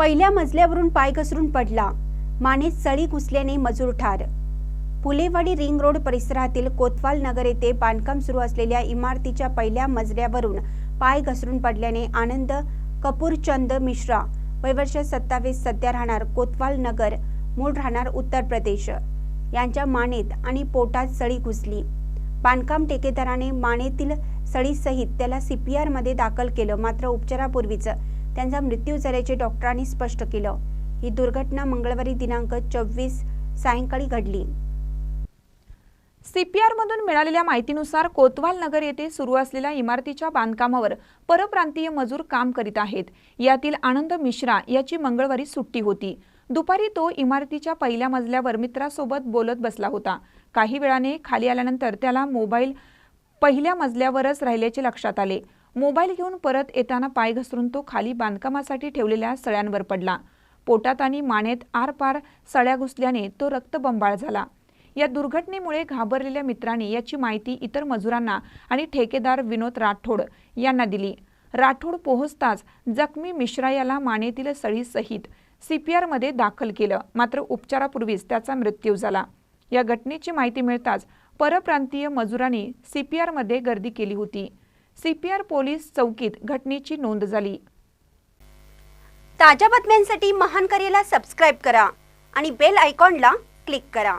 पहिल्या मजल्यावरून पाय घसरून पडला. मानेत सळी घुसल्याने मजूर ठार. फुलेवाडी रिंग रोड परिसरातील कोतवाल नगर येथे बांधकाम सुरू असलेल्या इमारतीच्या पहिल्या मजल्यावरून पाय घसरून पडल्याने आनंद कपूरचंद मिश्रा वयवर्ष सत्तावीस सध्या राहणार कोतवाल नगर मूळ राहणार उत्तर प्रदेश. यांच्या मानेत आणि पोटात सळी घुसली. बांधकाम ठेकेदाराने मानेतील सळीसहित त्याला सीपीआरमध्ये दाखल केलं मात्र उपचारापूर्वीच त्यांचा मृत्यू झाल्याचे डॉक्टरांनी स्पष्ट केलं. ही दुर्घटना मंगळवारी दिनांक चोवीस सायंकाळी घडली. सीपीआरमधून मिळालेल्या माहितीनुसार कोतवाल नगर येथे सुरू असलेल्या इमारतीच्या बांधकामावर परप्रांतीय मजूर काम करीत आहेत. यातील आनंद मिश्रा याची मंगळवारी सुट्टी होती. दुपारी तो इमारतीच्या पहिल्या मजल्यावर मित्रासोबत बोलत बसला होता. काही वेळाने खाली आल्यानंतर त्याला मोबाईल पहिल्या मजल्यावरच राहिल्याचे लक्षात आले. मोबाईल घेऊन परत येताना पाय घसरून तो खाली बांधकामासाठी ठेवलेल्या सळ्यांवर पडला. पोटात आणि मानेत आरपार सळ्या घुसल्याने तो रक्तबंबाळ झाला. या दुर्घटनेमुळे घाबरलेल्या मित्राने याची माहिती इतर मजुरांना आणि ठेकेदार विनोद राठोड यांना दिली. राठोड पोहोचताच जखमी मिश्रा याला मानेतील सळीसहित सीपीआरमध्ये दाखल केलं. मात्र उपचारापूर्वीच त्याचा मृत्यू झाला. या घटनेची माहिती मिळताच परप्रांतीय मजुरांनी सीपीआरमध्ये गर्दी केली होती. सीपीआर पोलीस चौकीत घटनेची नोंद झाली. ताज्या बातम्यांसाठी महान करेला सबस्क्राईब करा आणि बेल आयकॉनला क्लिक करा.